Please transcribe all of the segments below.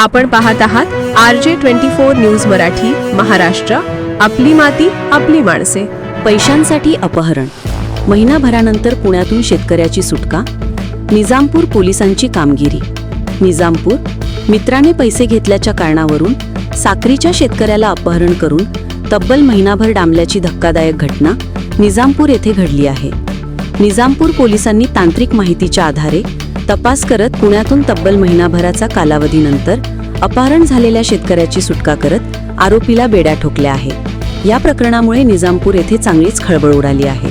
आपण पाहत आहात R J twenty four news Marathi Maharashtra. आपली माती आपली माणसे. पैशांसाठी अपहरण. महिनाभरानंतर पुण्यातून शेतकऱ्याची सुटका. निजामपूर पोलिसांची कामगिरी. निजामपूर मित्राने पैसे घेतल्याच्या कारणावरून साक्रीच्या शेतकऱ्याला अपहरण करून तब्बल महिनाभर डांबल्याची धक्कादायक घटना निजामपूर येथे घडली आहे. निजामपूर पोलिसांनी तांत्रिक माहितीच्या आधारे तपास करत पुण्यातून तब्बल महिनाभराचा कालावधीनंतर अपहरण झालेल्या शेतकऱ्याची सुटका करत आरोपीला बेड्या ठोकल्या आहे या प्रकरणामुळे निजामपूर येथे चांगलीच खळबळ उडाली आहे.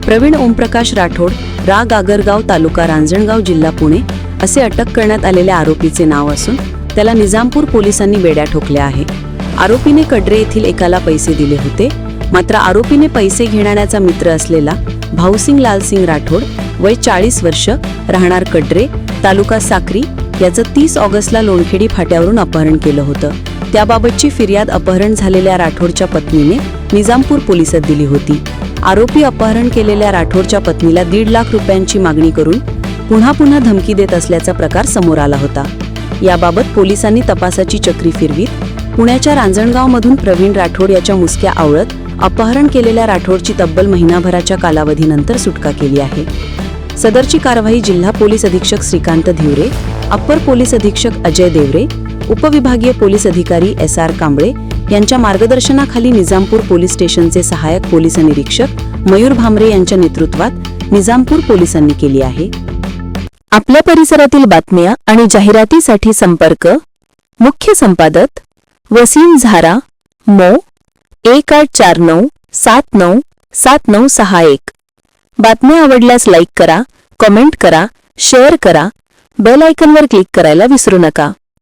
प्रवीण ओमप्रकाश राठोड रा. गागरगाव तालुका रांजणगाव जिल्हा पुणे असे अटक करण्यात आलेल्या आरोपीचे नाव असून त्याला निजामपूर पोलिसांनी बेड्या ठोकल्या आहे आरोपीने कडरे येथील एकाला पैसे दिले होते. मात्र आरोपीने पैसे घेणाऱ्याचा मित्र असलेला भाऊसिंग लालसिंग राठोड वय चाळीस वर्ष राहणार कटरे तालुका साक्री याचं तीस ऑगस्टला लोणखेडी फाट्यावरून अपहरण केलं होतं. त्याबाबतची फिर्याद अपहरण झालेल्या राठोडच्या पत्नीने निजामपूर पोलिसात दिली होती. आरोपी अपहरण केलेल्या राठोडच्या पत्नीला दीड लाख रुपयांची मागणी करून पुन्हा पुन्हा धमकी देत असल्याचा प्रकार समोर आला होता. याबाबत पोलिसांनी तपासाची चक्री फिरवीत पुण्याच्या रांजणगावमधून प्रवीण राठोड याच्या मुसक्या आवळत अपहरण केलेल्या राठोडची तब्बल महिनाभराच्या कालावधीनंतर सुटका केली आहे. सदरची कारवाई जिल्हा पोलीस अधीक्षक श्रीकांत धिवरे अप्पर पोलीस अधीक्षक अजय देवरे उपविभागीय पोलीस अधिकारी एस आर कांबळे यांच्या मार्गदर्शनाखाली निजामपूर पोलीस स्टेशनचे सहाय्यक पोलीस निरीक्षक मयूर भामरे यांच्या नेतृत्वात निजामपूर पोलिसांनी केली आहे. आपल्या परिसरातील बातम्या आणि जाहिरातीसाठी संपर्क मुख्य संपादक वसीम झारा मो एक आठ चार नऊ सात नऊ सात नऊ सहा एक. बातम्या आवडल्यास लाईक करा कमेंट करा शेअर करा बेल आयकनवर क्लिक करायला विसरू नका.